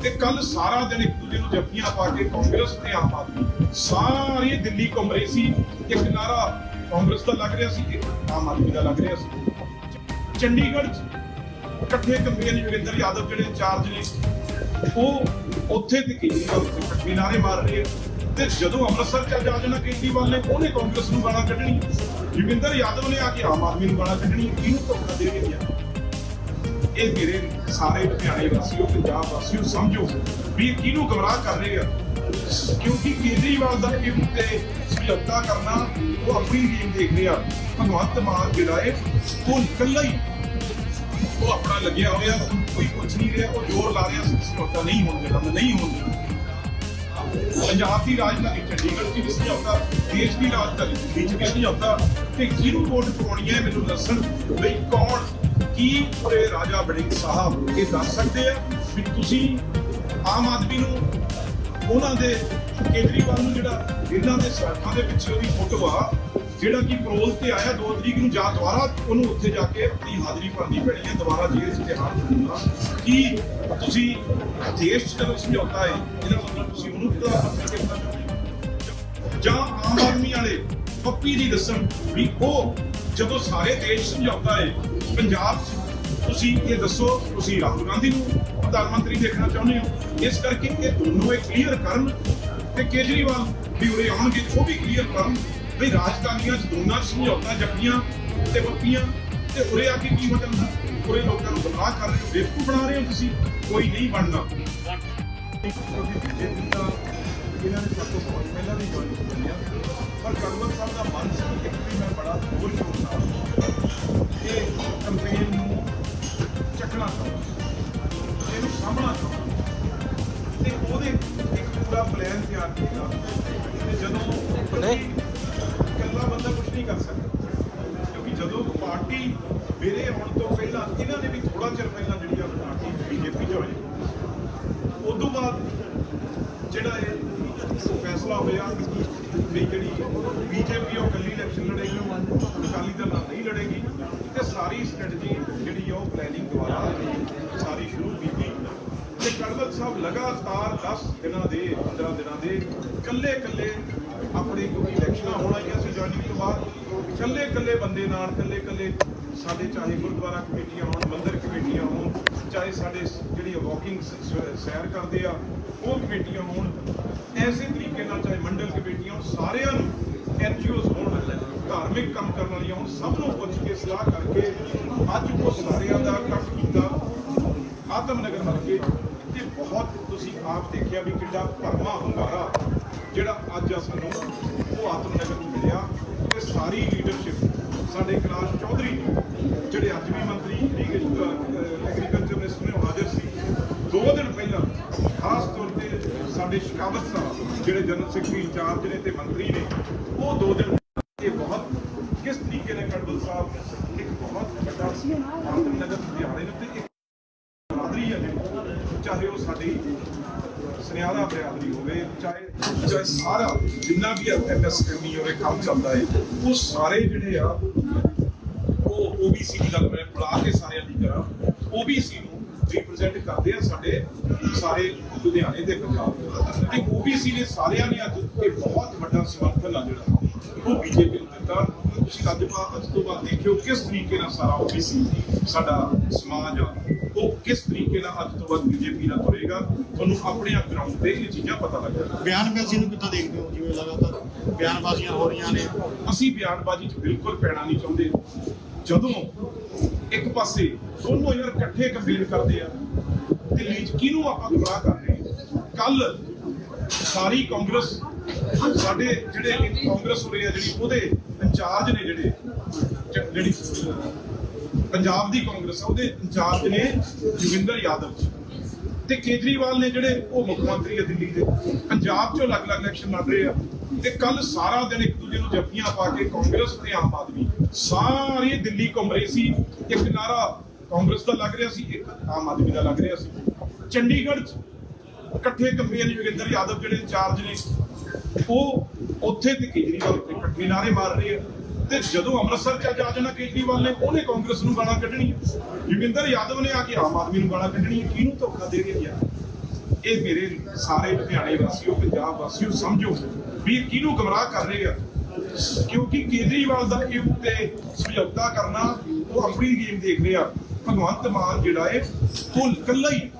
ਤੇ ਕੱਲ ਸਾਰਾ ਦਿਨ ਇੱਕ ਦੂਜੇ ਨੂੰ ਜੱਫੀਆਂ ਪਾ ਕੇ ਕਾਂਗਰਸ ਤੇ ਆਮ ਆਦਮੀ। ਸਾਰੀ ਦਿੱਲੀ ਘੁੰਮ ਰਹੀ ਸੀ। ਇੱਕ ਨਾਰਾ ਕਾਂਗਰਸ ਦਾ ਲੱਗ ਰਿਹਾ ਸੀ, ਇੱਕ ਆਮ ਆਦਮੀ ਦਾ ਲੱਗ ਰਿਹਾ ਸੀ। ਚੰਡੀਗੜ੍ਹ 'ਚ ਇਕੱਠੇ ਕੰਪੇਨ ਯੋਗਿੰਦਰ ਯਾਦਵ ਜਿਹੜੇ ਇੰਚਾਰਜ ਨੇ, ਉਹ ਉੱਥੇ ਤੇ ਕੇਜਰੀਵਾਲ ਇਕੱਠੇ ਨਾਰੇ ਮਾਰ ਰਹੇ ਆ। ਤੇ ਜਦੋਂ ਅੰਮ੍ਰਿਤਸਰ ਚ ਜਾ ਜਾਣਾ ਕੇਜਰੀਵਾਲ ਨੇ, ਉਹਨੇ ਕਾਂਗਰਸ ਨੂੰ ਗਾਲਾਂ ਕੱਢਣੀ ਜੋਗਿੰਦਰ ਯਾਦਵ ਨੇ ਆ ਕੇ ਆਮ ਆਦਮੀ ਨੂੰ ਗਾਲਾਂ ਕੱਢਣੀ ਇਹਨੂੰ ਧੋਖਾ ਦੇ ਕੇ ਗਿਆ ਇਹ ਮੇਰੇ ਸਾਰੇ ਲੁਧਿਆਣੇ ਵਾਸੀਓ, ਪੰਜਾਬ ਵਾਸੀਓ, ਸਮਝੋ ਵੀ ਕਿਹਨੂੰ ਗਮਰਾਹ ਕਰ ਰਹੇ ਆ। ਕਿਉਂਕਿ ਕੇਜਰੀਵਾਲ ਦਾ ਇਹ ਉੱਤੇ ਸਮਝੌਤਾ ਕਰਨਾ, ਉਹ ਆਪਣੀ ਟੀਮ ਦੇਖ ਰਿਹਾ ਭਗਵੰਤ ਮਾਨ ਜਿਹੜਾ ਹੈ ਉਹ ਇਕੱਲਾ ਹੀ ਉਹ ਆਪਣਾ ਲੱਗਿਆ ਹੋਇਆ, ਕੋਈ ਕੁਝ ਨਹੀਂ ਰਿਹਾ, ਉਹ ਜ਼ੋਰ ਲਾ ਰਿਹਾ ਸਮਝੌਤਾ ਨਹੀਂ ਹੋਣ ਦੇਣਾ ਨਹੀਂ ਹੋਣ ਦੇਣਾ। ਪੰਜਾਬ ਦੀ ਰਾਜਧਾਨੀ ਚੰਡੀਗੜ੍ਹ ਚ ਵੀ ਸਮਝੌਤਾ ਦੇਸ਼ ਦੀ ਰਾਜਧਾਨੀ ਦਿੱਲੀ ਚ ਵੀ ਸਮਝੌਤਾ ਤੇ ਕਿਹਨੂੰ ਵੋਟ ਪਾਉਣੀ ਹੈ ਮੈਨੂੰ ਦੱਸਣ ਬਈ ਕੌਣ ਕੀ ਪਰੇ ਰਾਜਾ ਬੜਿੰਗ ਸਾਹਿਬ ਇਹ ਦੱਸ ਸਕਦੇ ਆ ਵੀ ਤੁਸੀਂ ਆਮ ਆਦਮੀ ਨੂੰ ਉਹਨਾਂ ਦੇ ਕੇਜਰੀਵਾਲ ਨੂੰ ਜਿਹੜਾ ਇਹਨਾਂ ਦੇ ਸੜਕਾਂ ਦੇ ਪਿੱਛੇ ਉਹਦੀ ਫੋਟੋ ਆ, ਜਿਹੜਾ ਕਿ ਪਰੋਲ ਤੇ ਆਇਆ 2 ਤਰੀਕ ਨੂੰ ਜਾ ਦੁਬਾਰਾ ਉਹਨੂੰ ਉੱਥੇ ਜਾ ਕੇ ਆਪਣੀ ਹਾਜ਼ਰੀ ਭਰਨੀ ਪੈਣੀ ਹੈ, ਦੁਬਾਰਾ ਜੇਲ੍ਹ 'ਚ ਤਿਹਾਰ ਹੋਣਾ। ਕੀ ਤੁਸੀਂ ਦੇਸ਼ 'ਚ ਜਦੋਂ ਸਮਝੌਤਾ ਹੈ, ਇਹਦਾ ਮਤਲਬ ਤੁਸੀਂ ਉਹਨੂੰ ਪ੍ਰਧਾਨ ਮੰਤਰੀ ਕਰਨਾ ਜਾਂ ਆਮ ਆਦਮੀ ਵਾਲੇ ਪੱਪੀ ਦੀ ਦੱਸਣ ਵੀ ਉਹ ਜਦੋਂ ਸਾਰੇ ਦੇਸ਼ ਸਮਝੌਤਾ ਹੈ, ਪੰਜਾਬ ਤੁਸੀਂ ਇਹ ਦੱਸੋ, ਤੁਸੀਂ ਰਾਹੁਲ ਗਾਂਧੀ ਨੂੰ ਪ੍ਰਧਾਨ ਮੰਤਰੀ ਦੇਖਣਾ ਚਾਹੁੰਦੇ ਹੋ? ਇਸ ਕਰਕੇ ਇਹ ਦੋਨੋਂ ਇਹ ਕਲੀਅਰ ਕਰਨ ਤੇ ਕੇਜਰੀਵਾਲ ਵੀ ਉਰੇ ਆਉਣਗੇ, ਉਹ ਵੀ ਕਲੀਅਰ ਕਰਨ ਵੀ ਰਾਜਧਾਨੀਆਂ 'ਚ ਦੋਨਾਂ ਸਮਝੌਤਾ ਜੱਪੀਆਂ ਤੇ ਪੱਪੀਆਂ ਤੇ ਉਰੇ ਆ ਕੇ ਕੀ ਬਦਲਦਾ ਉਰੇ ਲੋਕਾਂ ਨੂੰ ਗੁੰਮਰਾਹ ਕਰ ਰਹੇ ਹੋ, ਬੇਵਕੂਫ ਬਣਾ ਰਹੇ ਹੋ ਤੁਸੀਂ? ਕੋਈ ਨਹੀਂ ਬਣਨਾ। ਇਹਨਾਂ ਨੇ ਸਭ ਤੋਂ ਪਹਿਲਾਂ ਵੀ ਜੁਆਇਨ ਕੀਤੀ। ਪਰ ਕਰਮਤ ਸਾਹਿਬ ਦਾ ਮਨ ਸੀ ਵੀ ਮੈਂ ਬੜਾ ਜ਼ੋਰ ਸ਼ੋਰ ਨਾਲ ਇਹ ਕੰਪੇਨ ਨੂੰ ਚੱਕਣਾ ਚਾਹੁੰਦਾ ਇਹਨੂੰ ਸਾਹਮਣਾ ਚਾਹੁੰਦਾ ਤੇ ਉਹਦੇ ਇੱਕ ਪੂਰਾ ਪਲਾਨ ਤਿਆਰ ਕੀਤਾ। ਤੇ ਜਦੋਂ ਇਕੱਲਾ ਬੰਦਾ ਕੁਝ ਨਹੀਂ ਕਰ ਸਕਦਾ। ਕਿਉਂਕਿ ਜਦੋਂ ਪਾਰਟੀ ਮੇਰੇ ਆਉਣ ਤੋਂ ਪਹਿਲਾਂ ਇਹਨਾਂ ਨੇ ਵੀ ਥੋੜਾ ਚਿਰ ਪਹਿਲਾਂ ਜਿਹੜੀ ਆ ਪਾਰਟੀ ਬੀਜੇਪੀ ਚ ਹੋਈ ਉਦੋਂ ਬਾਅਦ ਜਿਹੜਾ ਇਹ ਫੈਸਲਾ ਹੋਇਆ ਵੀ ਜਿਹੜੀ ਬੀਜੇਪੀ ਉਹ ਕੱਲੀ ਇਲੈਕਸ਼ਨ ਲੜੇਗੀ, ਅਕਾਲੀ ਦਲ ਨਾਲ ਨਹੀਂ ਲੜੇਗੀ। ਤੇ ਸਾਰੀ ਸਟ੍ਰੈਟਜੀ ਜਿਹੜੀ ਆ ਉਹ ਪਲੈਨਿੰਗ ਦੁਆਰਾ ਸਾਰੀ ਸ਼ੁਰੂ ਕੀਤੀ। ਤੇ ਕੜਵਤ ਸਾਹਿਬ ਲਗਾਤਾਰ 10 ਦਿਨਾਂ ਦੇ 15 ਦਿਨਾਂ ਦੇ ਕੱਲੇ ਕੱਲੇ ਆਪਣੇ ਕਿਉਂਕਿ ਇਲੈਕਸ਼ਨਾਂ ਹੋਣ ਆਈਆਂ ਸੀ ਜੁਆਇਨਿੰਗ ਤੋਂ ਬਾਅਦ ਕੱਲੇ ਕੱਲੇ ਬੰਦੇ ਨਾਲ ਕੱਲੇ ਕੱਲੇ ਸਾਡੇ ਚਾਹੇ ਗੁਰਦੁਆਰਾ ਕਮੇਟੀਆਂ ਹੋਣ, ਮੰਦਰ ਕਮੇਟੀਆਂ ਹੋਣ, ਚਾਹੇ ਸਾਡੇ ਜਿਹੜੀ ਵਾਕਿੰਗ ਸੈਰ ਕਰਦੇ ਆ, ਉਹ ਕਮੇਟੀਆਂ ਹੋਣ ਐਸੇ ਤਰੀਕੇ ਨਾਲ ਚਾਹੇ ਮੰਡਲ ਕਮੇਟੀਆਂ ਹੋਣ, ਸਾਰਿਆਂ ਨੂੰ ਐਨਜੀਓਜ਼ ਹੋਣ ਧਾਰਮਿਕ ਕੰਮ ਕਰਨ ਵਾਲੀਆਂ ਹੋਣ, ਸਭ ਨੂੰ ਪੁੱਛ ਕੇ ਸਲਾਹ ਕਰਕੇ ਅੱਜ ਉਹ ਸਾਰਿਆਂ ਦਾ ਇਕੱਠ ਕੀਤਾ ਆਤਮਨਗਰ ਹਲਕੇ। ਤੇ ਬਹੁਤ ਤੁਸੀਂ ਆਪ ਦੇਖਿਆ ਵੀ ਕਿੰਨਾ ਭਰਮਾ ਹੁੰਗਾਰਾ ਜਿਹੜਾ ਅੱਜ ਆ ਸਾਨੂੰ ਉਹ ਆਤਮਨਗਰ ਨੂੰ ਮਿਲਿਆ। ਤੇ ਸਾਰੀ ਲੀਡਰਸ਼ਿਪ ਸਾਡੇ ਕੈਲਾਸ਼ ਚੌਧਰੀ ਜਿਹੜੇ ਅੱਜ ਵੀ ਮੰਤਰੀ ਐਗਰੀਕਲਚਰ ਮਿਨਿਸਟਰ ਨੇ ਉਹ ਹਾਜ਼ਰ ਸੀ ਦੋ ਦਿਨ ਪਹਿਲਾਂ ਖਾਸ ਤੌਰ ਤੇ ਸਾਡੇ ਸ਼ਿਕਾਵਤ ਸਾਹਿਬ ਜਿਹੜੇ ਜਨਰਲ ਸੈਕਟਰੀ ਇੰਚਾਰਜ ਨੇ ਤੇ ਮੰਤਰੀ ਨੇ, ਉਹ ਦੋ ਦਿਨ ਇਹ ਬਹੁਤ ਕਿਸ ਤਰੀਕੇ ਨਾਲ ਕੜਬਲ ਸਾਹਿਬ ਇੱਕ ਬਹੁਤ ਵੱਡਾ ਆਤਮਨਗਰ ਲੁਧਿਆਣੇ ਦੇ ਉੱਤੇ ਇੱਕ ਬਰਾਦਰੀ ਹੈ ਚਾਹੇ ਉਹ ਸਾਡੀ ਸੁਨਿਆਰਾ ਬਰਾਦਰੀ ਹੋਵੇ, ਚਾਹੇ ਚਾਹੇ ਸਾਰਾ ਜਿੰਨਾ ਵੀ ਐਮਐਸ ਹੋਵੇ, ਕੰਮ ਚੱਲਦਾ ਹੈ, ਉਹ ਸਾਰੇ ਜਿਹੜੇ ਆ, ਉਹ ਓਬੀਸੀ ਦੀ ਗੱਲ ਮੈਂ ਬੁਲਾ ਕੇ ਸਾਰਿਆਂ ਦੀ ਕਰਾਂ ਓਬੀਸੀ ਨੂੰ ਰਿਪਰੈਜ਼ੈਂਟ ਕਰਦੇ ਆ ਸਾਡੇ ਸਾਰੇ ਲੁਧਿਆਣੇ ਤੇ ਪੰਜਾਬ ਦੇ। ਤੇ ਓਬੀਸੀ ਨੇ ਸਾਰਿਆਂ ਨੇ ਅੱਜ ਇਹ ਬਹੁਤ ਵੱਡਾ ਸਮਰਥਨ ਆ ਜਿਹੜਾ ਉਹ ਬੀਜੇਪੀ ਨੂੰ ਦਿੱਤਾ। ਤੁਸੀਂ ਅੱਜ ਬਾਅਦ ਅੱਜ ਤੋਂ ਬਾਅਦ ਦੇਖਿਓ ਕਿਸ ਤਰੀਕੇ ਨਾਲ ਸਾਰਾ ਓਬੀਸੀ ਸਾਡਾ ਸਮਾਜ ਆ ਉਹ ਕਿਸ ਤਰੀਕੇ ਨਾਲ ਅੱਜ ਤੋਂ ਬਾਅਦ ਬੀਜੇਪੀ ਨਾਲ ਤੁਰੇਗਾ ਤੁਹਾਨੂੰ ਆਪਣੇ ਆਪ ਗਰਾਊਂਡ ਤੇ ਇਹ ਚੀਜ਼ਾਂ ਪਤਾ ਲੱਗ ਜਾਣਗੀਆਂ ਬਿਆਨਬਾਜ਼ੀ ਨੂੰ ਕਿੱਦਾਂ ਦੇਖਦੇ ਹੋ? ਜਿਵੇਂ ਲਗਾਤਾਰ ਬਿਆਨਬਾਜ਼ੀਆਂ ਹੋ ਰਹੀਆਂ ਨੇ। ਅਸੀਂ ਬਿਆਨਬਾਜ਼ੀ 'ਚ ਬਿਲਕੁਲ ਪੈਣਾ ਨਹੀਂ ਚਾਹੁੰਦੇ। ਜਦੋਂ ਇੱਕ ਪਾਸੇ ਦੋਨੋਂ ਯਾਰ ਇਕੱਠੇ ਕੰਪੇਨ ਕਰਦੇ ਆ, ਦਿੱਲੀ 'ਚ ਕਿਹਨੂੰ ਆਪਾਂ ਗੁੰਮਰਾਹ ਕਰ ਰਹੇ ਕੱਲ ਸਾਰੀ ਕਾਂਗਰਸ, ਸਾਡੇ ਜਿਹੜੇ ਇੱਕ ਕਾਂਗਰਸ ਉਰੇ ਆ, ਜਿਹੜੀ ਉਹਦੇ ਇੰਚਾਰਜ ਨੇ ਜਿਹੜੇ, ਜਿਹੜੀ ਪੰਜਾਬ ਦੀ ਕਾਂਗਰਸ ਆ, ਉਹਦੇ ਇੰਚਾਰਜ ਨੇ ਜੋਗਿੰਦਰ ਯਾਦਵ ਤੇ ਕੇਜਰੀਵਾਲ ਨੇ ਜਿਹੜੇ ਉਹ ਮੁੱਖ ਮੰਤਰੀ ਆ ਦਿੱਲੀ ਦੇ, ਪੰਜਾਬ 'ਚੋਂ ਅਲੱਗ-ਅਲੱਗ ਇਲੈਕਸ਼ਨ ਲੜ ਰਹੇ ਆ। ਤੇ ਕੱਲ ਸਾਰਾ ਦਿਨ ਇੱਕ ਦੂਜੇ ਨੂੰ ਜੱਫੀਆਂ ਪਾ ਕੇ ਕਾਂਗਰਸ ਤੇ ਆਮ ਆਦਮੀ, ਸਾਰੀ ਦਿੱਲੀ ਘੁੰਮ ਰਹੀ ਸੀ। ਇੱਕ ਨਾਰਾ ਕਾਂਗਰਸ ਦਾ ਲੱਗ ਰਿਹਾ ਸੀ, ਇੱਕ ਆਮ ਆਦਮੀ ਦਾ ਲੱਗ ਰਿਹਾ ਸੀ। ਚੰਡੀਗੜ੍ਹ 'ਚ ਇਕੱਠੇ ਕੰਪੇਨ ਯੋਗਿੰਦਰ ਯਾਦਵ ਜਿਹੜੇ ਇੰਚਾਰਜ ਨੇ, ਉਹ ਉੱਥੇ ਤੇ ਕੇਜਰੀਵਾਲ ਤੇ ਇਕੱਠੇ ਨਾਰੇ ਮਾਰ ਰਹੇ ਆ। ਤੇ ਜਦੋਂ ਅੰਮ੍ਰਿਤਸਰ ਚ ਜਾ ਜਾਣਾ, ਕੇਜਰੀਵਾਲ ਨੇ, ਉਹਨੇ ਕਾਂਗਰਸ ਨੂੰ ਗਾਲਾਂ ਕੱਢਣੀਆਂ। ਜੋਗਿੰਦਰ ਯਾਦਵ ਨੇ ਆ ਕੇ ਆਮ ਆਦਮੀ ਨੂੰ ਗਾਲਾਂ ਕੱਢਣੀਆਂ। ਕਿਹਨੂੰ ਧੋਖਾ ਦੇ ਰਹੇ ਯਾਰ ਇਹ ਮੇਰੇ ਸਾਰੇ ਲੁਧਿਆਣੇ ਵਾਸੀਓ, ਪੰਜਾਬ ਵਾਸੀਓ, ਸਮਝੋ ਵੀ ਕਿਹਨੂੰ ਗਮਰਾਹ ਕਰ ਰਹੇ ਆ। ਕਿਉਂਕਿ ਕੇਜਰੀਵਾਲ ਦਾ ਇਹ ਉੱਤੇ ਸਮਝੌਤਾ ਕਰਨਾ, ਉਹ ਆਪਣੀ ਗੇਮ ਦੇਖ ਰਿਹਾ। ਭਗਵੰਤ ਮਾਨ ਜਿਹੜਾ ਹੈ, ਉਹ ਇਕੱਲਾ ਹੀ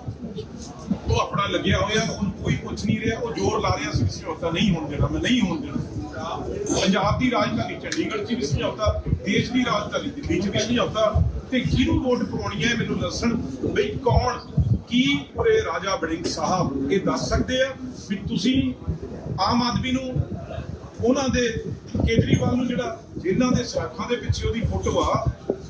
ਉਹ ਆਪਣਾ ਲੱਗਿਆ ਹੋਇਆ, ਉਹਨੂੰ ਕੋਈ ਕੁਝ ਨਹੀਂ ਰਿਹਾ, ਉਹ ਜ਼ੋਰ ਲਾ ਰਿਹਾ ਸੀ ਕਿ ਸਮਝੌਤਾ ਨਹੀਂ ਹੋਣ ਦੇਣਾ, ਮੈਂ ਨਹੀਂ ਹੋਣ ਦੇਣਾ। ਪੰਜਾਬ ਦੀ ਰਾਜਧਾਨੀ ਚੰਡੀਗੜ੍ਹ 'ਚ ਵੀ ਸਮਝੌਤਾ, ਦੇਸ਼ ਦੀ ਰਾਜਧਾਨੀ ਦਿੱਲੀ 'ਚ ਵੀ ਸਮਝੌਤਾ ਤੇ ਕਿਹਨੂੰ ਵੋਟ ਪਾਉਣੀ ਹੈ ਮੈਨੂੰ ਦੱਸਣ ਬਈ ਕੌਣ, ਕੀ ਉਰੇ ਰਾਜਾ ਬੜਿੰਗ ਸਾਹਿਬ, ਇਹ ਦੱਸ ਸਕਦੇ ਆ ਵੀ ਤੁਸੀਂ ਆਮ ਆਦਮੀ ਨੂੰ ਉਹਨਾਂ ਦੇ ਕੇਜਰੀਵਾਲ ਨੂੰ ਜਿਹੜਾ ਜੇਲ੍ਹਾਂ ਦੇ ਸਰਾਖਾਂ ਦੇ ਪਿੱਛੇ ਉਹਦੀ ਫੋਟੋ ਆ,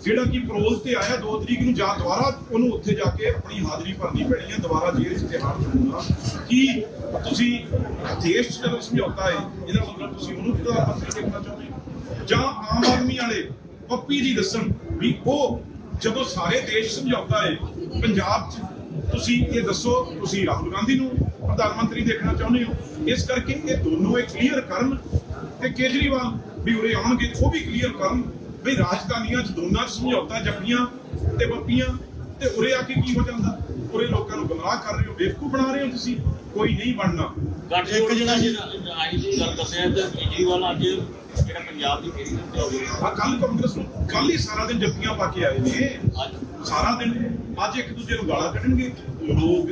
ਜਿਹੜਾ ਕਿ ਪਰੋਲ ਤੇ ਆਇਆ 2 ਤਰੀਕ ਨੂੰ ਜਾਂ ਦੁਬਾਰਾ ਉਹਨੂੰ ਉੱਥੇ ਜਾ ਕੇ ਆਪਣੀ ਹਾਜ਼ਰੀ ਭਰਨੀ ਪੈਣੀ ਹੈ, ਦੁਬਾਰਾ ਜੇਲ੍ਹ 'ਚ ਤਿਹਾੜ ਹੋਣਾ, ਕੀ ਤੁਸੀਂ ਦੇਸ਼ 'ਚ ਜਦੋਂ ਸਮਝੌਤਾ ਹੈ, ਇਹਦਾ ਮਤਲਬ ਤੁਸੀਂ ਉਹਨੂੰ ਪ੍ਰਧਾਨ ਮੰਤਰੀ ਦੇਖਣਾ ਚਾਹੁੰਦੇ ਹੋ। ਜਾਂ ਆਮ ਆਦਮੀ ਵਾਲੇ ਪੱਪੀ ਜੀ ਦੱਸਣ ਵੀ ਉਹ ਜਦੋਂ ਸਾਰੇ ਦੇਸ਼ ਸਮਝੌਤਾ ਹੈ, ਪੰਜਾਬ 'ਚ, ਤੁਸੀਂ ਇਹ ਦੱਸੋ, ਤੁਸੀਂ ਰਾਹੁਲ ਗਾਂਧੀ ਨੂੰ ਪ੍ਰਧਾਨ ਮੰਤਰੀ ਦੇਖਣਾ ਚਾਹੁੰਦੇ ਹੋ? ਇਸ ਕਰਕੇ ਇਹ ਦੋਨੋਂ ਇਹ ਕਲੀਅਰ ਕਰਨ ਤੇ ਕੇਜਰੀਵਾਲ ਵੀ ਉਰੇ ਆਉਣਗੇ, ਉਹ ਵੀ ਕਲੀਅਰ ਕਰਨ ਵੀ ਰਾਜਧਾਨੀਆਂ 'ਚ ਦੋਨਾਂ 'ਚ ਸਮਝੌਤਾ ਜੱਪੀਆਂ ਤੇ ਬੱਪੀਆਂ ਤੇ ਉਰੇ ਆ ਕੇ ਕੀ ਹੋ ਜਾਂਦਾ? ਉਰੇ ਲੋਕਾਂ ਨੂੰ ਗੁੰਮਰਾਹ ਕਰ ਰਹੇ ਹੋ ਬੇਵਕੂਫ ਬਣਾ ਰਹੇ ਹੋ ਤੁਸੀਂ? ਕੋਈ ਨਹੀਂ ਬਣਨਾ। ਇੱਕ ਜਿਹੜਾ ਜੀ- ਆਈ ਦੀ ਗੱਲ ਦੱਸਿਆ ਤੇ ਕੇਜਰੀਵਾਲ ਅੱਜ ਜਿਹੜਾ ਪੰਜਾਬ ਦੀ ਫੇਰੀ ਤੇ ਹੋ ਗਈ ਆ ਕੱਲ ਕਾਂਗਰਸ ਨੂੰ ਕੱਲ ਹੀ ਸਾਰਾ ਦਿਨ ਜੱਫੀਆਂ ਪਾ ਕੇ ਆਏ ਨੇ। ਅੱਜ। ਸਾਰਾ ਦਿਨ। ਅੱਜ ਇੱਕ ਦੂਜੇ ਨੂੰ ਗਾਲਾਂ ਕੱਢਣਗੇ। ਲੋਕ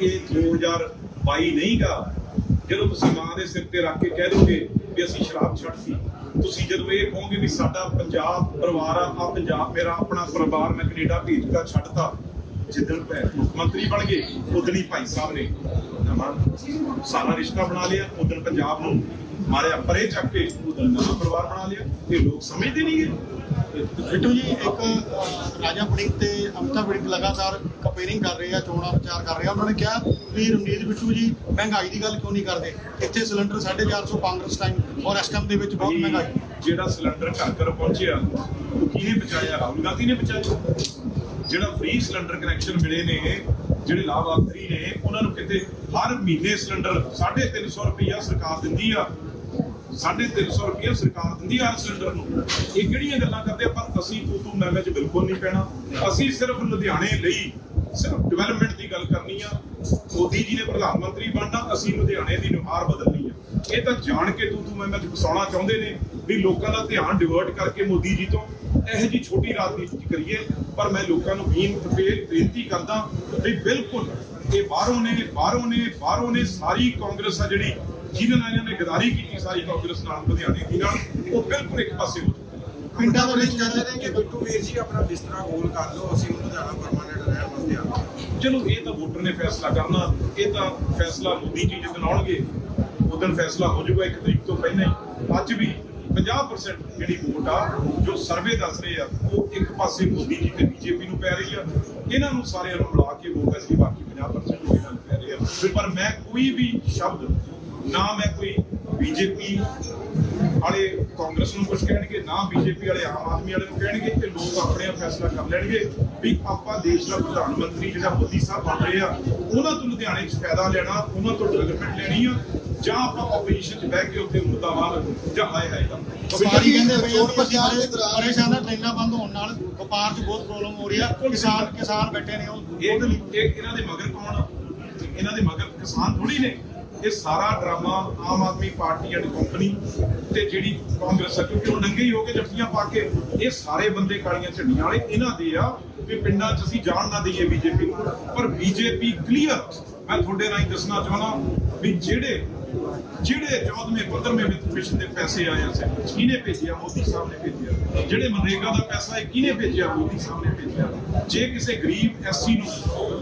ਇਹ 2022 ਨਹੀਂਗਾ। ਜਦੋਂ ਤੁਸੀਂ ਮਾਂ ਦੇ ਸਿਰ ਤੇ ਰੱਖ ਕੇ ਕਹਿ ਦੋਗੇ ਵੀ ਅਸੀਂ ਸ਼ਰਾਬ ਛੱਡਤੀ ਤੁਸੀਂ ਜਦੋਂ ਇਹ ਕਹੋਗੇ ਵੀ ਸਾਡਾ ਪੰਜਾਬ, ਪਰਿਵਾਰ ਆ ਆ ਪੰਜਾਬ ਮੇਰਾ, ਆਪਣਾ ਪਰਿਵਾਰ ਮੈਂ ਕੈਨੇਡਾ ਭੇਜਤਾ ਛੱਡਤਾ, ਜਿੱਦਣ ਪੈ ਮੁੱਖ ਮੰਤਰੀ ਬਣ ਗਏ, ਉਦਣ ਹੀ ਭਾਈ ਸਾਹਿਬ ਨੇ ਸਾਰਾ ਰਿਸ਼ਤਾ ਬਣਾ ਲਿਆ, ਉਦਣ ਪੰਜਾਬ ਨੂੰ ਮਾਰਿਆ ਪਰੇ ਚੱਕ ਕੇ, ਉਦਣ ਨਵਾਂ ਪਰਿਵਾਰ ਬਣਾ ਲਿਆ, ਇਹ ਲੋਕ ਸਮਝਦੇ ਨਹੀਂ ਹੈ। ਬਿੱਟੂ ਜੀ ਇੱਕ ਰਾਜਾ ਵੜਿੰਗ ਤੇ ਅਮਿਤਾ ਵੜਿੰਗ ਲਗਾਤਾਰ ਕੰਪੇਅਰਿੰਗ ਕਰ ਰਹੇ ਆ ਚੋਣਾਂ ਪ੍ਰਚਾਰ ਕਰ ਰਹੇ ਆ। ਉਹਨਾਂ ਨੇ ਕਿਹਾ ਵੀ ਰਮਨੀਤ ਬਿੱਟੂ ਜੀ ਮਹਿੰਗਾਈ ਦੀ ਗੱਲ ਕਿਉਂ ਨਹੀਂ ਕਰਦੇ? ਇੱਥੇ ਸਿਲੰਡਰ 450 ਕਾਂਗਰਸ ਟਾਈਮ ਔਰ ਇਸ ਟਾਈਮ ਦੇ ਵਿੱਚ ਬਹੁਤ ਮਹਿੰਗਾਈ। ਜਿਹੜਾ ਸਿਲੰਡਰ ਘਰ ਘਰ ਪਹੁੰਚਿਆ ਉਹ ਕਿਹਨੇ ਬਚਾਇਆ? ਰਾਹੁਲ ਗਾਂਧੀ ਨੇ ਬਚਾਇਆ। ਜਿਹੜਾ ਫ੍ਰੀ ਸਿਲੰਡਰ ਕਨੈਕਸ਼ਨ ਮਿਲੇ ਨੇ ਜਿਹੜੇ ਲਾਭਾਰਥੀ ਨੇ ਉਹਨਾਂ ਨੂੰ ਕਿਤੇ ਹਰ ਮਹੀਨੇ ਸਿਲੰਡਰ 350 ਰੁਪਈਆ ਸਰਕਾਰ ਦਿੰਦੀ ਆ। 350 ਰੁਪਈਆ ਸਰਕਾਰ ਦਿੰਦੀ ਆ ਸਿਲੰਡਰ ਨੂੰ। ਇਹ ਕਿਹੜੀਆਂ ਗੱਲਾਂ ਕਰਦੇ ਆ? ਅਸੀਂ ਤੂੰ ਤੂੰ ਮੈਂ ਮੈਂ ਬਿਲਕੁਲ ਨਹੀਂ ਪੈਣਾ। ਅਸੀਂ ਸਿਰਫ ਲੁਧਿਆਣੇ ਲਈ ਸਿਰਫ ਡਿਵੈਲਪਮੈਂਟ ਦੀ ਗੱਲ ਕਰਨੀ ਆ। ਮੋਦੀ ਜੀ ਨੇ ਪ੍ਰਧਾਨ ਮੰਤਰੀ ਬਣਨਾ, ਅਸੀਂ ਲੁਧਿਆਣੇ ਦੀ ਨੁਹਾਰ ਬਦਲਣੀ ਆ। ਇਹ ਤਾਂ ਜਾਣ ਕੇ ਤੂੰ ਤੂੰ ਮੈਂ ਮੈਂ ਫਸਾਉਣਾ ਚਾਹੁੰਦੇ ਨੇ ਵੀ ਲੋਕਾਂ ਦਾ ਧਿਆਨ ਡਿਵਰਟ ਕਰਕੇ ਮੋਦੀ ਜੀ ਤੋਂ ਇਹੋ ਜੀ ਛੋਟੀ ਰਾਜਨੀਤੀ ਕਰੀਏ। ਪਰ ਮੈਂ ਲੋਕਾਂ ਨੂੰ ਬੇਨ ਬੇਨਤੀ ਕਰਦਾ ਵੀ ਬਿਲਕੁਲ ਇਹ ਬਾਹਰੋਂ ਨੇ ਬਾਹਰੋਂ ਨੇ ਬਾਹਰੋਂ ਨੇ ਸਾਰੀ ਕਾਂਗਰਸ ਆ ਜਿਹੜੀ ਜਿਹਨਾਂ ਨਾਲ ਇਹਨਾਂ ਨੇ ਗਦਾਰੀ ਕੀਤੀ ਸਾਰੀ ਕਾਂਗਰਸ ਨਾਲ ਲੁਧਿਆਣੇ ਦੀ ਨਾਲ ਉਹ ਬਿਲਕੁਲ ਇੱਕ ਪਾਸੇ ਹੋ ਚੁੱਕੇ। ਪਿੰਡਾਂ ਦੇ ਵਿੱਚ ਕਹਿੰਦੇ ਨੇ ਕਿ ਬਿੱਟੂ ਵੀਰ ਜੀ ਆਪਣਾ ਬਿਸਤਰਾ ਗੋਲ ਕਰ ਲਓ ਅਸੀਂ ਜਾਣਾ ਪਰਮਾਨੈਂਟ ਰਹਿਣ ਵਾਸਤੇ ਆ ਚਲੋ ਇਹ ਤਾਂ ਵੋਟਰ ਨੇ ਫੈਸਲਾ ਕਰਨਾ ਇਹ ਤਾਂ ਫੈਸਲਾ ਮੋਦੀ ਜੀ ਜਦੋਂ ਆਉਣਗੇ ਉਦੋਂ ਫੈਸਲਾ ਹੋ ਜਾਊਗਾ ਇੱਕ ਤਰੀਕ ਤੋਂ ਪਹਿਲਾਂ ਹੀ। ਅੱਜ ਵੀ 50% ਜਿਹੜੀ ਵੋਟ ਆ ਜੋ ਸਰਵੇ ਦੱਸ ਰਹੇ ਆ ਉਹ ਇੱਕ ਪਾਸੇ ਮੋਦੀ ਜੀ ਤੇ ਬੀਜੇਪੀ ਨੂੰ ਪੈ ਰਹੀ ਆ। ਇਹਨਾਂ ਨੂੰ ਸਾਰਿਆਂ ਨੂੰ ਮਿਲਾ ਕੇ ਵੋਟ ਅਸੀਂ ਬਾਕੀ 50% ਇਹਨਾਂ ਨੂੰ ਪੈ ਰਹੇ ਆ। ਪਰ ਮੈਂ ਕੋਈ ਵੀ ਸ਼ਬਦ ਨਾ ਮੈਂ ਕੋਈ ਬੀਜੇਪੀ ਵਾਲੇ ਕਾਂਗਰਸ ਨੂੰ ਕੁਝ ਕਹਿਣਗੇ ਨਾ ਬੀਜੇਪੀ ਵਾਲੇ ਆਮ ਆਦਮੀ ਵਾਲੇ ਨੂੰ ਕਹਿਣਗੇ ਤੇ ਲੋਕ ਆਪਣੇ ਆਪ ਫੈਸਲਾ ਕਰ ਲੈਣਗੇ ਵੀ ਆਪਾਂ ਦੇਸ਼ ਦਾ ਪ੍ਰਧਾਨ ਮੰਤਰੀ ਜਿਹੜਾ ਮੋਦੀ ਸਾਹਿਬ ਬਣ ਰਹੇ ਆ ਉਹਨਾਂ ਤੋਂ ਲੁਧਿਆਣੇ 'ਚ ਫਾਇਦਾ ਲੈਣਾ ਉਹਨਾਂ ਤੋਂ ਡਿਵੈਲਪਮੈਂਟ ਲੈਣੀ ਆ ਜਾਂ ਆਪਾਂ ਆਪੋਜੀਸ਼ਨ 'ਚ ਬਹਿ ਕੇ ਉੱਥੇ ਮੁੱਦਾਵਾਰ ਜਾਂ ਹਾਏ ਹਾਏ ਦਾ ਵਪਾਰੀ ਕਹਿੰਦੇ ਆ ਪ੍ਰਚਾਰ ਦੇ ਦੌਰਾਨ- ਪਰੇਸ਼ਾਨ ਆ ਟ੍ਰੇਨਾਂ ਬੰਦ ਹੋਣ ਨਾਲ ਵਪਾਰ 'ਚ ਬਹੁਤ ਪ੍ਰੋਬਲਮ ਹੋ ਰਹੀ ਆ। ਕਿਸਾਨ ਕਿਸਾਨ ਬੈਠੇ ਨੇ ਉਹ ਇਹ ਇਹਨਾਂ ਦੇ ਮਗਰ ਕੌਣ ਇਹਨਾਂ ਦੇ ਮਗਰ ਕਿਸਾਨ ਥੋੜੀ ਨੇ। ਇਹ ਸਾਰਾ drama Aam Aadmi party and company ਤੇ ਜਿਹੜੀ ਕਾਂਗਰਸ ਆ, ਕਿਉਂਕਿ ਉਹ ਨੰਗੇ ਹੀ ਹੋ ਕੇ ਜੱਫੀਆਂ ਪਾ ਕੇ ਇਹ ਸਾਰੇ ਬੰਦੇ ਕਾਲੀਆਂ ਝੰਡੀਆਂ ਵਾਲੇ, ਇਹਨਾਂ ਦੇ ਆ ਵੀ ਪਿੰਡਾਂ 'ਚ ਅਸੀਂ ਜਾਣ ਨਾ ਦਈਏ ਬੀਜੇਪੀ ਪਰ ਬੀਜੇਪੀ ਕਲੀਅਰ, ਮੈਂ ਤੁਹਾਡੇ ਨਾਲ ਦੱਸਣਾ ਚਾਹੁੰਦਾ ਵੀ ਜਿਹੜੇ ਜਿਹੜੇ 14ਵੇਂ 15ਵੇਂ ਵਿੱਤ ਮਿਸ਼ਨ ਦੇ ਪੈਸੇ ਆਏ ਆ ਸੇ ਕਿਹਨੇ ਭੇਜਿਆ, ਮੋਦੀ ਸਾਹਿਬ ਨੇ ਭੇਜਿਆ। ਜਿਹੜੇ ਮਨਰੇਗਾ ਦਾ ਪੈਸਾ ਹੈ, ਕਿਹਨੇ ਭੇਜਿਆ, ਮੋਦੀ ਸਾਹਿਬ ਨੇ ਭੇਜਿਆ। ਜੇ ਕਿਸੇ ਗਰੀਬ ਐਸਸੀ ਨੂੰ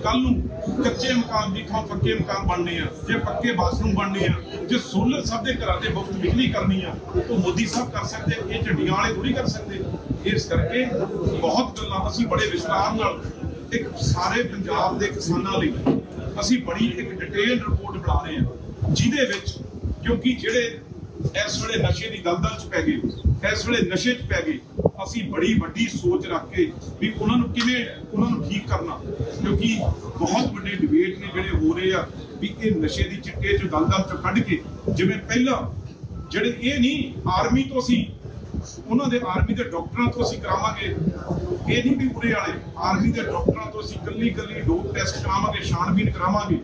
ਕੱਲ ਨੂੰ ਕੱਚੇ ਮਕਾਨ ਦੀ ਥਾਂ ਪੱਕੇ ਮਕਾਨ ਬਣਨੇ ਆ, ਜੇ ਪੱਕੇ ਬਾਥਰੂਮ ਬਣਨੇ ਆ, ਜੇ ਸੋਲਰ ਸਭ ਦੇ ਘਰਾਂ ਤੇ ਮੁਫਤ ਬਿਜਲੀ ਕਰਨੀ ਆ, ਤਾਂ ਮੋਦੀ ਸਾਹਿਬ ਕਰ ਸਕਦੇ ਇਹ ਝੰਡੀਆਂ ਵਾਲੇ ਥੋੜੀ ਕਰ ਸਕਦੇ ਇਸ ਕਰਕੇ ਬਹੁਤ ਗੱਲਾਂ ਅਸੀਂ ਬੜੇ ਵਿਸਤਾਰ ਨਾਲ ਇੱਕ ਸਾਰੇ ਪੰਜਾਬ ਦੇ ਕਿਸਾਨਾਂ ਲਈ ਅਸੀਂ ਬੜੀ ਇੱਕ ਡਿਟੇਲ ਰਿਪੋਰਟ ਬਣਾ ਰਹੇ ਹਾਂ, ਜਿਹਦੇ ਵਿੱਚ ਕਿਉਂਕਿ ਜਿਹੜੇ ਇਸ ਵੇਲੇ ਨਸ਼ੇ ਦੀ ਦਲਦਲ ਚ ਪੈ ਗਏ, ਇਸ ਵੇਲੇ ਨਸ਼ੇ ਚ ਪੈ ਗਏ ਅਸੀਂ ਬੜੀ ਵੱਡੀ ਸੋਚ ਰੱਖ ਕੇ ਵੀ ਉਹਨਾਂ ਨੂੰ ਕਿਵੇਂ ਉਹਨਾਂ ਨੂੰ ਠੀਕ ਕਰਨਾ। ਕਿਉਂਕਿ ਬਹੁਤ ਵੱਡੇ ਡਿਬੇਟ ਨੇ ਜਿਹੜੇ ਹੋ ਰਹੇ ਆ ਵੀ ਇਹ ਨਸ਼ੇ ਦੀ ਚਿੱਟੇ ਚ ਦਲਦਲ ਚ ਕੱਢ ਕੇ ਜਿਵੇਂ ਪਹਿਲਾਂ ਜਿਹੜੇ ਇਹ ਨਹੀਂ ਆਰਮੀ ਤੋਂ ਅਸੀਂ, ਉਹਨਾਂ ਦੇ ਆਰਮੀ ਦੇ ਡਾਕਟਰਾਂ ਤੋਂ ਅਸੀਂ ਕਰਾਵਾਂਗੇ। ਇਹ ਨਹੀਂ ਵੀ ਪੂਰੇ ਵਾਲੇ ਆਰਮੀ ਦੇ ਡਾਕਟਰਾਂ ਤੋਂ ਅਸੀਂ ਕੱਲੀ ਕੱਲੀ ਡੋਪ ਟੈਸਟ ਕਰਾਵਾਂਗੇ ਛਾਣਬੀਨ ਕਰਾਵਾਂਗੇ।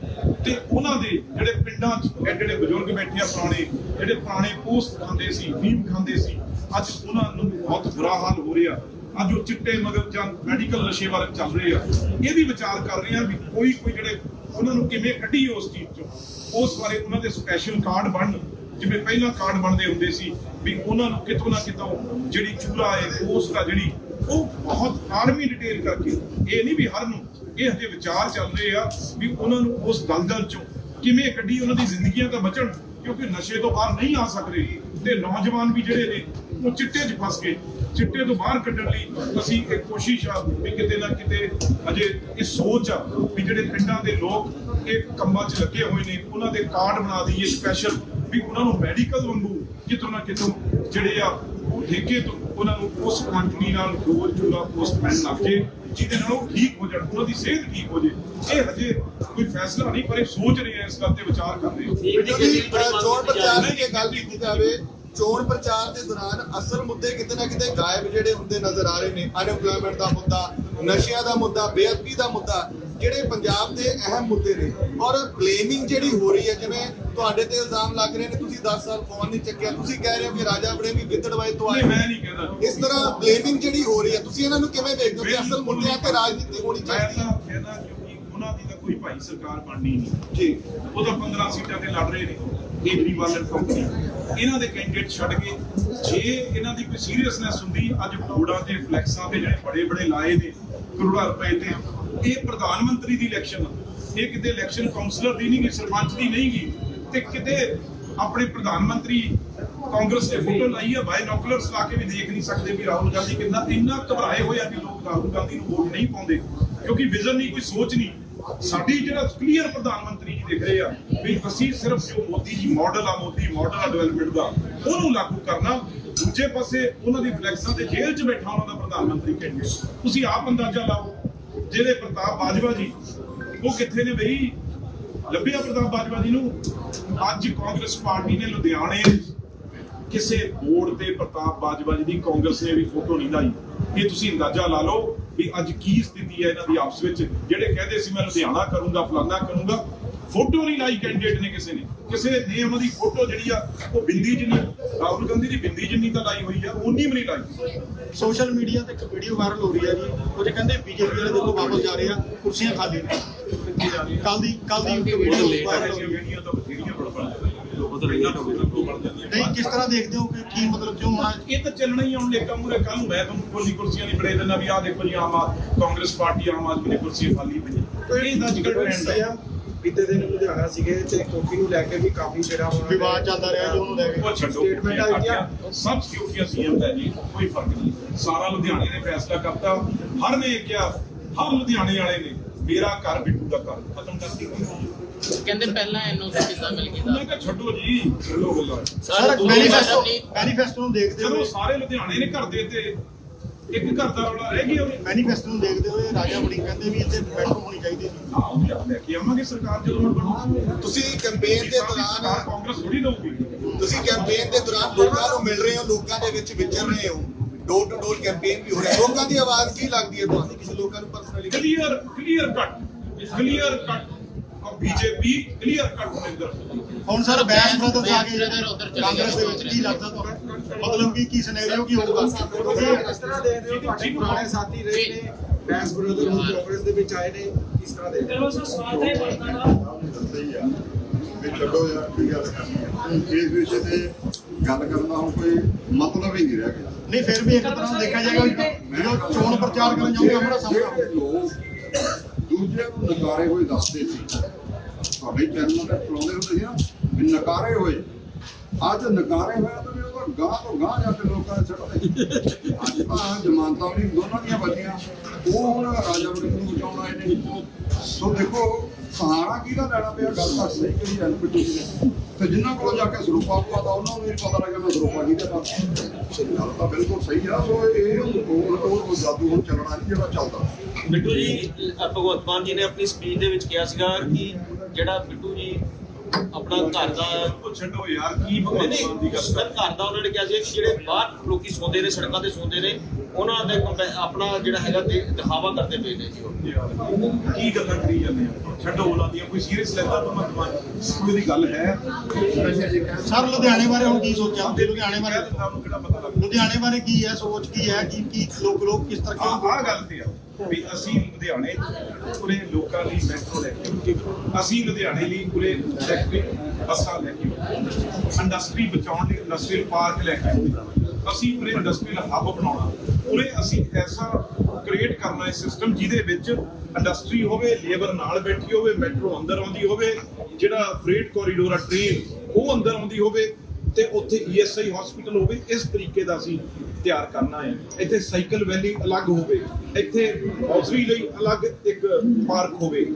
ਤੇ ਉਹਨਾਂ ਦੇ ਜਿਹੜੇ ਪਿੰਡਾਂ 'ਚ ਜਿਹੜੇ ਬਜ਼ੁਰਗ ਬੈਠੇ ਆ ਪੁਰਾਣੇ, ਜਿਹੜੇ ਪੁਰਾਣੇ ਪੋਸਟ ਖਾਂਦੇ ਸੀ ਫੀਮ ਖਾਂਦੇ ਸੀ ਅੱਜ ਉਹਨਾਂ ਨੂੰ ਬਹੁਤ ਬੁਰਾ ਹਾਲ ਹੋ ਰਿਹਾ। ਅੱਜ ਉਹ ਚਿੱਟੇ ਮਗਰ ਜਾਂ ਮੈਡੀਕਲ ਨਸ਼ੇ ਬਾਰੇ ਚੱਲ ਰਹੇ ਆ। ਇਹ ਵੀ ਵਿਚਾਰ ਕਰ ਰਹੇ ਆ ਵੀ ਕੋਈ ਕੋਈ ਜਿਹੜੇ ਉਹਨਾਂ ਨੂੰ ਕਿਵੇਂ ਕੱਢੀ ਉਸ ਚੀਜ਼ ਚੋਂ। ਉਸ ਬਾਰੇ ਉਹਨਾਂ ਦੇ ਸਪੈਸ਼ਲ ਕਾਰਡ ਬਣਨ। ਜਿਵੇਂ ਪਹਿਲਾਂ ਕਾਰਡ ਬਣਦੇ ਹੁੰਦੇ ਸੀ ਵੀ ਉਹਨਾਂ ਨੂੰ ਕਿਤੋਂ ਨਾ ਕਿਤੋਂ ਜਿਹੜੀ ਚੂਰਾ ਹੈ, ਪੋਸਟ ਆ ਜਿਹੜੀ, ਉਹ ਬਹੁਤ ਆਰਮੀ ਡਿਟੇਲ ਕਰਕੇ। ਇਹ ਨਹੀਂ ਵੀ ਹਰ ਨੂੰ ਇਹ ਹਜੇ ਵਿਚਾਰ ਚੱਲ ਰਹੇ ਆ ਵੀ ਉਹਨਾਂ ਨੂੰ ਉਸ ਦਲਦਲ ਚੋਂ ਕਿਵੇਂ ਕੱਢੀ ਉਹਨਾਂ ਦੀ ਜ਼ਿੰਦਗੀਆਂ ਤਾਂ ਬਚਣ। ਕਿਉਂਕਿ ਨਸ਼ੇ ਤੋਂ ਬਾਹਰ ਨਹੀਂ ਆ ਸਕਦੇ। ਤੇ ਨੌਜਵਾਨ ਵੀ ਜਿਹੜੇ ਨੇ, ਉਹ ਚਿੱਟੇ 'ਚ ਫਸ ਗਏ। ਚਿੱਟੇ ਤੋਂ ਬਾਹਰ ਕੱਢਣ ਲਈ ਅਸੀਂ ਇੱਕ ਕੋਸ਼ਿਸ਼ ਆ ਵੀ ਕਿਤੇ ਨਾ ਕਿਤੇ ਅਜੇ ਇਹ ਸੋਚ ਆ ਵੀ ਜਿਹੜੇ ਪਿੰਡਾਂ ਦੇ ਲੋਕ ਇਹ ਕੰਮਾਂ 'ਚ ਲੱਗੇ ਹੋਏ ਨੇ, ਉਹਨਾਂ ਦੇ ਕਾਰਡ ਬਣਾ ਦਈਏ ਸਪੈਸ਼ਲ ਵੀ ਉਹਨਾਂ ਨੂੰ ਮੈਡੀਕਲ ਵਾਂਗੂ ਕਿਤੋਂ ਨਾ ਕਿਤੋਂ ਜਿਹੜੇ ਆ ਉਹ ਠੇਕੇ ਤੋਂ ਉਹਨਾਂ ਨੂੰ ਉਸ ਕੰਪਨੀ ਨਾਲ ਰੋਜ਼ ਚੂਰਾ ਪੋਸਟਮੈਨ ਲੱਗ ਜੇ। ਜਿਹਦੇ ਨਾਲ ਉਹ ਠੀਕ ਹੋ ਜਾਣ ਉਹਨਾਂ ਦੀ ਸਿਹਤ ਠੀਕ ਹੋ ਜੇ। ਇਹ ਹਜੇ ਕੋਈ ਫੈਸਲਾ ਨਹੀਂ ਪਰ ਇਹ ਸੋਚ ਰਹੇ ਆ ਇਸ ਗੱਲ ਤੇ ਵਿਚਾਰ ਕਰ ਰਹੇ ਆ। ਚੋਣ ਪ੍ਰਚਾਰ ਦੀ ਗੱਲ ਕੀਤੀ ਜਾਵੇ ਚੋਣ ਪ੍ਰਚਾਰ ਦੇ ਦੌਰਾਨ ਅਸਲ ਮੁੱਦੇ ਕਿਤੇ ਨਾ ਕਿਤੇ ਗਾਇਬ ਜਿਹੜੇ ਹੁੰਦੇ ਨਜ਼ਰ ਆ ਰਹੇ ਨੇ। ਅਨਐਮਪਲੋਇਮੈਂਟ ਦਾ ਮੁੱਦਾ ਨਸ਼ਿਆਂ ਦਾ ਮੁੱਦਾ ਬੇਅਦਬੀ ਦਾ ਮੁੱਦਾ ਜਿਹੜੇ ਪੰਜਾਬ ਦੇ ਅਹਿਮ ਮੁੱਦੇ ਨੇ ਔਰ ਬਲੇਮਿੰਗ ਜਿਹੜੀ ਹੋ ਰਹੀ ਹੈ ਜਿਵੇਂ ਤੁਹਾਡੇ ਤੇ ਇਲਜ਼ਾਮ ਲੱਗ ਰਹੇ ਨੇ ਤੁਸੀਂ 10 ਸਾਲ ਫੋਨ ਨਹੀਂ ਚੱਕਿਆ। ਤੁਸੀਂ ਕਹਿ ਰਹੇ ਹੋ ਕਿ ਰਾਜਾ ਬੜੇ ਵੀ ਗਿੱਦੜਵਾਏ ਤੋਂ ਆਏ ਮੈਂ ਨਹੀਂ ਕਹਿੰਦਾ। ਇਸ ਤਰ੍ਹਾਂ ਬਲੇਮਿੰਗ ਜਿਹੜੀ ਹੋ ਰਹੀ ਹੈ ਤੁਸੀਂ ਇਹਨਾਂ ਨੂੰ ਕਿਵੇਂ ਵੇਖਦੇ ਹੋ ਕਿ ਅਸਲ ਮੁੱਦਿਆਂ ਤੇ ਰਾਜਨੀਤੀ ਹੋਣੀ ਚਾਹੀਦੀ ਹੈ? ਤਾਂ ਕਹਿੰਦਾ ਕਿਉਂਕਿ ਉਹਨਾਂ ਦੀ ਤਾਂ ਕੋਈ ਭਾਈ ਸਰਕਾਰ ਬਣਨੀ ਨਹੀਂ। ਜੀ। ਉਹ ਤਾਂ 15 ਸੀਟਾਂ ਤੇ ਲੜ ਰਹੇ ਨੇ ਕੇਜਰੀਵਾਲ ਐਂਡ ਕੰਪਨੀ ਇਹਨਾਂ ਦੇ ਕੈਂਡੀਡੇਟ ਛੱਡ ਕੇ ਜੇ ਇਹਨਾਂ ਦੀ ਕੋਈ ਸੀਰੀਅਸਨੈਸ ਹੁੰਦੀ ਅੱਜ ਬੋਰਡਾਂ ਤੇ ਫਲੈਕਸਾਂ ਤੇ ਜਿਹੜੇ ਬੜੇ ਬੜੇ ਲਾਏ ਨੇ ਕਰੋੜਾਂ ਰੁਪਏ ਤੇ ਇਹ ਪ੍ਰਧਾਨ ਮੰਤਰੀ ਦੀ ਇਲੈਕਸ਼ਨ ਇਹ ਕਿਤੇ ਇਲੈਕਸ਼ਨ ਕਾਉਂਸਲਰ ਦੀ ਨਹੀਂ ਗੀ ਸਰਪੰਚ ਦੀ ਨਹੀਂ ਗੀ ਤੇ ਕਿਤੇ ਆਪਣੇ ਪ੍ਰਧਾਨ ਮੰਤਰੀ ਕਾਂਗਰਸ ਨੇ ਫੋਟੋ ਲਾਈ ਹੈ ਬਾਈ ਨੌਕਲਰਸ ਲਾ ਕੇ ਵੀ ਦੇਖ ਨਹੀਂ ਸਕਦੇ ਵੀ ਰਾਹੁਲ ਗਾਂਧੀ ਕਿੰਨਾ ਇੰਨਾ ਘਬਰਾਏ ਹੋਏ ਆ ਕਿ ਲੋਕ ਰਾਹੁਲ ਗਾਂਧੀ ਨੂੰ ਵੋਟ ਨਹੀਂ ਪਾਉਂਦੇ, ਕਿਉਂਕਿ ਵਿਜ਼ਨ ਨਹੀਂ ਕੋਈ ਸੋਚ ਨਹੀਂ। ਸਾਡੀ ਜਿਹੜਾ ਕਲੀਅਰ ਪ੍ਰਧਾਨ ਮੰਤਰੀ ਜੀ ਦੇਖ ਰਹੇ ਆ ਵੀ ਅਸੀਂ ਸਿਰਫ ਜੋ ਮੋਦੀ ਜੀ ਮਾਡਲ ਆ, ਮੋਦੀ ਮਾਡਲ ਆ ਡਿਵੈਲਪਮੈਂਟ ਦਾ, ਉਹਨੂੰ ਲਾਗੂ ਕਰਨਾ। ਦੂਜੇ ਪਾਸੇ ਉਹਨਾਂ ਦੀ ਫਲੈਕਸਾਂ ਤੇ ਜੇਲ੍ਹ 'ਚ ਬੈਠਾ ਉਹਨਾਂ ਦਾ ਪ੍ਰਧਾਨ ਮੰਤਰੀ ਕਹਿੰਦੇ ਤੁਸੀਂ ਆਪ ਅੰਦਾਜ਼ਾ ਲਾਓ ਜਿਹੜੇ ਪ੍ਰਤਾਪ ਬਾਜਵਾ ਜੀ, ਉਹ ਕਿੱਥੇ ਨੇ ਬਈ? ਲੱਭਿਆ ਪ੍ਰਤਾਪ ਬਾਜਵਾ ਜੀ ਨੂੰ? ਅੱਜ ਕਾਂਗਰਸ ਪਾਰਟੀ ਨੇ ਲੁਧਿਆਣੇ ਕਿਸੇ ਬੋਰਡ ਤੇ ਪ੍ਰਤਾਪ ਬਾਜਵਾ ਜੀ ਦੀ ਕਾਂਗਰਸ ਨੇ ਵੀ ਫੋਟੋ ਨਹੀਂ ਲਾਈ। ਇਹ ਤੁਸੀਂ ਅੰਦਾਜ਼ਾ ਲਾ ਲਓ ਵੀ ਅੱਜ ਕੀ ਸਥਿਤੀ ਹੈ ਇਹਨਾਂ ਦੀ ਆਪਸ ਵਿੱਚ, ਜਿਹੜੇ ਕਹਿੰਦੇ ਸੀ ਮੈਂ ਲੁਧਿਆਣਾ ਕਰੂੰਗਾ, ਫਲਾਨਾ ਕਰੂੰਗਾ ਫੋਟੋ ਨਹੀਂ ਲਾਈ ਕੈਂਡੀਡੇਟ ਨੇ ਕਿਸੇ ਨੇ। ਕਿਸੇ ਨੇ ਉਹਨਾਂ ਦੀ ਫੋਟੋ ਜਿਹੜੀ ਆ ਉਹ ਬਿੰਦੀ ਜਿੰਨੀ ਰਾਹੁਲ ਗਾਂਧੀ ਦੀ ਬਿੰਦੀ ਜਿੰਨੀ ਤਾਂ ਲਾਈ ਹੋਈ ਆ ਉਨੀ ਵੀ ਨਹੀਂ ਲਾਈ। ਸੋਸ਼ਲ ਮੀਡੀਆ ਤੇ ਇੱਕ ਵੀਡੀਓ ਵਾਇਰਲ ਹੋ ਰਹੀ ਹੈ ਜੀ। ਉਹ 'ਚ ਕਹਿੰਦੇ ਬੀਜੇਪੀ ਵਾਲੇ ਦੇਖੋ ਵਾਪਸ ਜਾ ਰਹੇ ਆ ਕੁਰਸੀਆਂ ਖਾਲੀ ਨੇ। ਕੱਲ ਦੀ ਕੱਲ ਦੀ ਇੱਕ ਵੀਡੀਓ ਵਾਇਰਲ ਹੋ ਰਹੀ ਹੈ ਵੀਡੀਓ ਤਾਂ ਬਥੇਰੀਆਂ ਬੜਬੜ ਨਹੀਂ ਕਿਸ ਤਰ੍ਹਾਂ ਦੇਖਦੇ ਹੋ ਕਿ ਕੀ ਮਤਲਬ ਕਿਉਂ ਹੋਣਾ ਇਹ ਤਾਂ ਚੱਲਣਾ ਹੀ ਆਉਣ ਲੇਕਾ ਮੂਰੇ ਕੱਲ ਨੂੰ ਮੈਂ ਤੁਹਾਨੂੰ ਕੁਰਸੀ ਕੁਰਸੀਆਂ ਦੀ ਬੜੇ ਦਿੰਦਾ ਵੀ ਆਹ ਦੇਖੋ ਜੀ ਆਮ ਆਦ ਕਾਂਗਰਸ ਪਾਰਟੀ ਆਮ ਆਦਮੀ ਦੀ ਕੁਰਸੀ ਖਾਲੀ ਪਈ ਇਹ ਤਾਂ ਅੱਜ ਟ੍ਰੈਂਡ ਹੈ ਬੀਤੇ ਦਿਨ ਲੁਧਿਆਣਾ ਸੀਗੇ ਤੇ ਕੋਕੀ ਨੂੰ ਲੈ ਕੇ ਵੀ ਕਾਫੀ ਜਿਹੜਾ ਨੇ- ਵਿਵਾਦ ਚੱਲਦਾ ਰਿਹਾ ਜੀ ਉਹਨੂੰ ਲੈ ਕੇ। ਸਟੇਟਮੈਂਟਾਂ ਦਿੱਤੀਆਂ। ਸਭ ਸਿਕਿਉਰਟੀਆਂ ਸੀਐਮ ਦਾ ਜੀ ਕੋਈ ਫ਼ਰਕ ਨਹੀਂ। ਸਾਰਾ ਲੁਧਿਆਣੇ ਨੇ ਫੈਸਲਾ ਕਰਤਾ। ਹਰ ਨੇ ਕਿਹਾ ਹਰ ਲੁਧਿਆਣੇ ਵਾਲੇ ਨੇ ਮੇਰਾ ਘਰ ਬਿੱਟੂ ਦਾ ਘਰ ਖਤਮ ਕਰਤੀ ਕਹਿੰਦੇ ਪਹਿਲਾਂ ਐਨਓਸੀ ਕਿੱਦਾਂ ਮਿਲ ਗਈ ਮੈਂ ਕਿਹਾ ਛੱਡੋ ਜੀ ਛੱਡੋ ਗੱਲਾਂ। ਸਰ ਮੈਨੀਫੈਸਟੋ ਮੈਨੀਫੈਸਟੋ ਨੂੰ ਦੇਖਦੇ ਚਲੋ ਸਾਰੇ ਲੁਧਿਆਣੇ ਨੇ ਘਰ ਦੇ ਤੇ ਇੱਕ ਘਰ ਦਾ ਰੌਲਾ ਰਹਿ ਗਿਆ ਉਹਨੇ ਮੈਨੀਫੈਸਟੋ ਨੂੰ ਦੇਖਦੇ ਹੋਏ ਰਾਜਾ ਵੜਿੰਗ ਕਹਿੰਦੇ ਵੀ ਇੱਥੇ ਬੈਠੋ ਹੋਣੀ ਚਾਹੀਦੀ ਸੀ। ਆਓ ਲੈ ਕੇ ਆਵਾਂਗੇ ਸਰਕਾਰ ਜਦੋਂ ਹੁਣ ਬਣੂ ਤੁਸੀਂ ਕੈਂਪੇਨ ਦੇ ਦੌਰਾਨ ਕਾਂਗਰਸ ਥੋੜੀ ਦਊਗੀ। ਤੁਸੀਂ ਕੈਂਪੇਨ ਦੇ ਦੌਰਾਨ ਲੋਕਾਂ ਨੂੰ ਮਿਲ ਰਹੇ ਹੋ ਲੋਕਾਂ ਦੇ ਵਿੱਚ ਵਿਚਰ ਰਹੇ ਹੋ। ਡੋਰ ਟੂ ਡੋਰ ਕੈਂਪੇਨ ਵੀ ਹੋ ਰਿਹਾ। ਲੋਕਾਂ ਦੀ ਆਵਾਜ਼ ਕੀ ਲੱਗਦੀ ਹੈ ਤੁਹਾਨੂੰ? ਕਿਸੇ ਲੋਕਾਂ ਨੂੰ personally clear clear cut clear cut ਔਰ ਬੀਜੇਪੀ ਕਲੀਅਰ ਕੱਟ ਮਨਿੰਦਰ ਹੁਣ ਸਰ ਬੈਸ ਬ੍ਰਦਰਸ ਆ ਗਏ ਕਾਂਗਰਸ ਦੇ। ਵਿੱਚ ਕੀ ਲੱਗਦਾ ਤੁਹਾਨੂੰ? ਮਤਲਬ ਕਿ ਕੀ ਸਿਨੈਰੀਓ ਕੀ ਹੋਊਗਾ? ਕਿਸ ਤਰ੍ਹਾਂ ਦੇ ਰਹੇ ਹੋ ਤੁਹਾਡੇ ਪੁਰਾਣੇ ਸਾਥੀ ਰਹੇ ਨੇ ਬੈਂਸ ਬ੍ਰਦਰ ਹੁਣ ਕਾਂਗਰਸ ਦੇ ਵਿੱਚ ਆਏ ਨੇ ਕਿਸ ਤਰ੍ਹਾਂ ਦੇ। ਰਹੇ ਹੋ? ਸਹੀ ਆ। ਵੀ ਛੱਡੋ ਯਾਰ ਕੀ ਗੱਲ ਕਰਨੀ ਇਸ ਵਿਸ਼ੇ ਤੇ ਗੱਲ ਕਰਨ ਹੁਣ ਕੋਈ ਮਤਲਬ ਹੀ ਨਹੀਂ ਰਹਿ ਗਿਆ। ਨਹੀਂ ਫਿਰ ਵੀ ਇੱਕ ਤਰ੍ਹਾਂ ਦੇਖਿਆ ਜਾਏਗਾ ਵੀ ਜਦੋਂ ਚੋਣ ਪ੍ਰਚਾਰ ਕਰਨ ਜਾਓਗੇ ਆਪਣਾ ਸਾਹਮਣਾ ਲੋਕ ਦੂਜਿਆਂ ਨੂੰ ਨਕਾਰੇ ਹੋਏ ਦੱਸਦੇ ਸੀ ਤੁਹਾਡੇ ਚੈਨਲ ਤੇ ਚਲਾਉਂਦੇ ਹੁੰਦੇ ਸੀ ਨਾ ਵੀ ਨਕਾਰੇ ਹੋਏ। ਅੱਜ ਨਕਾਰੇ ਹੋਇਆ ਤਾਂ ਗਾਂ ਤੋਂ ਗਾਂ ਜਾ ਕੇ ਲੋਕਾਂ ਦੇ ਛੱਡਦੇ ਅੱਜ ਤਾਂ ਜ਼ਮਾਨਤਾਂ ਵੀ ਦੋਨਾਂ ਦੀਆਂ ਬਚੀਆਂ ਉਹ ਹੁਣ ਰਾਜਾ ਵੜਿੰਗ ਨੂੰ ਬਚਾਉਣ ਆਏ ਸੋ ਦੇਖੋ ਸਹਾਰਾ ਕਿਹਦਾ ਲੈਣਾ ਪਿਆ? ਗੱਲ ਤਾਂ ਸਹੀ ਕਰੀ ਜਾਂਦੇ ਬਿੱਟੂ ਤੇ ਜਿਨ੍ਹਾਂ ਕੋਲ ਜਾ ਕੇ ਸਰੂਪਾ ਪਤਾ ਉਹਨਾਂ ਨੂੰ ਵੀ ਪਤਾ ਲੱਗਾ ਮੈਂ ਸਰੂਪਾ ਕਿਹਦੇ ਨਾਲ। ਗੱਲ ਤਾਂ ਬਿਲਕੁਲ ਸਹੀ ਆ। ਸੋ ਇਹ ਉਹ ਉਹ ਜਾਦੂ ਹੁਣ ਚੱਲਣਾ ਨਹੀਂ ਜਿਹੜਾ ਚੱਲਦਾ। ਬਿੱਟੂ ਜੀ ਅ, ਭਗਵੰਤ ਮਾਨ ਜੀ ਨੇ ਆਪਣੀ ਸਪੀਚ ਦੇ ਵਿੱਚ ਕਿਹਾ ਸੀਗਾ ਕਿ ਜਿਹੜਾ ਬਿੱਟੂ ਆਪਣਾ ਘਰ ਦਾ ਛੱਡੋ ਯਾਰ ਕੀ ਨਹੀਂ ਮਾਨ ਦੀ ਗੱਲ ਸਰ ਘਰ ਦਾ ਉਹਨਾਂ ਨੇ ਕਿਹਾ ਸੀ ਕਿ ਜਿਹੜੇ ਬਾਹਰ ਲੋਕੀ ਸੌਂਦੇ ਨੇ ਸੜਕਾਂ ਤੇ ਸੌਂਦੇ ਨੇ ਉਹਨਾਂ ਦੇ ਆਪਣਾ ਜਿਹੜਾ ਹੈਗਾ ਦਿਖਾਵਾ ਕਰਦੇ ਪਏ ਨੇ ਜੀ ਉਹ। ਕੀ ਗੱਲਾਂ ਕਰੀ ਜਾਂਦੇ ਆ? ਛੱਡੋ ਉਹਨਾਂ ਦੀਆਂ ਕੋਈ ਸੀਰੀਅਸ ਲੈਂਦਾ ਭਗਵੰਤ ਮਾਨ ਕੋਈ ਦੀ ਗੱਲ ਹੈ। ਸਰ ਲੁਧਿਆਣੇ ਬਾਰੇ ਹੁਣ ਕੀ ਸੋਚਿਆ? ਤੁਸੀਂ ਲੁਧਿਆਣੇ ਬਾਰੇ ਕਿਹੜਾ ਪਤਾ ਲੱਗਦਾ? ਲੁਧਿਆਣੇ ਬਾਰੇ ਕੀ ਹੈ ਸੋਚ ਕੀ ਹੈ ਕੀ ਕੀ ਲੋਕ ਲੋਕ ਕਿਸ ਤਰ੍ਹਾਂ ਕਿਉਂ ਆ ਗੱਲ ਤੇ ਆ। ਵੀ ਅਸੀਂ ਲੁਧਿਆਣੇ ਪੂਰੇ ਲੋਕਾਂ ਲਈ ਮੈਟਰੋ ਲੈ ਕੇ ਅਸੀਂ ਲੁਧਿਆਣੇ ਲਈ ਪੂਰੇ ਇਲੈਕਟ੍ਰਿਕ ਬੱਸਾਂ ਲੈ ਕੇ ਇੰਡਸਟਰੀ ਬਚਾਉਣ ਲਈ ਇੰਡਸਟਰੀਅਲ ਪਾਰਕ ਲੈ ਕੇ ਆਏ। ਅਸੀਂ ਪੂਰੇ ਇੰਡਸਟਰੀਅਲ ਹੱਬ ਬਣਾਉਣਾ। ਪੂਰੇ ਅਸੀਂ ਐਸਾ ਕ੍ਰੀਏਟ ਕਰਨਾ ਹੈ ਸਿਸਟਮ ਜਿਹਦੇ ਵਿੱਚ ਇੰਡਸਟਰੀ ਹੋਵੇ ਲੇਬਰ ਨਾਲ ਬੈਠੀ ਹੋਵੇ, ਮੈਟਰੋ ਅੰਦਰ ਆਉਂਦੀ ਹੋਵੇ, ਜਿਹੜਾ ਫਰੇਟ ਕੋਰੀਡੋਰ ਆ ਟ੍ਰੇਨ ਉਹ ਅੰਦਰ ਆਉਂਦੀ ਹੋਵੇ ਤੇ ਉੱਥੇ ਈਐਸਆਈ ਹਸਪੀਟਲ ਹੋਵੇ, ਇਸ ਤਰੀਕੇ ਦਾ ਅਸੀਂ ਤਿਆਰ ਕਰਨਾ ਹੈ। ਇੱਥੇ ਸਾਈਕਲ ਵੈਲੀ ਅਲੱਗ ਹੋਵੇ, ਇੱਥੇ ਹੌਜ਼ਰੀ ਲਈ ਅਲੱਗ ਇੱਕ ਪਾਰਕ ਹੋਵੇ,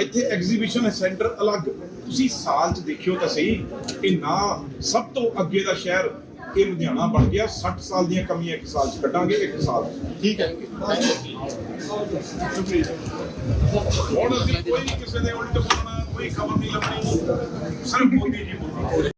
ਇੱਥੇ ਐਗਜ਼ੀਬਿਸ਼ਨ ਸੈਂਟਰ ਅਲੱਗ। ਤੁਸੀਂ ਸਾਲ 'ਚ ਦੇਖਿਓ ਤਾਂ ਸਹੀ ਕਿ ਨਾ ਸਭ ਤੋਂ ਅੱਗੇ ਦਾ ਸ਼ਹਿਰ ਇਹ ਲੁਧਿਆਣਾ ਬਣ ਗਿਆ। 60 ਸਾਲ ਦੀਆਂ ਕਮੀਆਂ ਇੱਕ ਸਾਲ 'ਚ ਕੱਢਾਂਗੇ, ਇੱਕ ਸਾਲ ਠੀਕ ਹੈ? ਹੁਣ ਅਸੀਂ ਕੋਈ ਕਿਸੇ ਦੇ ਉਲਟ ਬੋਲਣਾ, ਕੋਈ ਖਬਰ ਨਹੀਂ ਲੱਭਣੀ। ਸਿਰਫ ਮੋਦੀ ਜੀ ਬੋਲਣਾ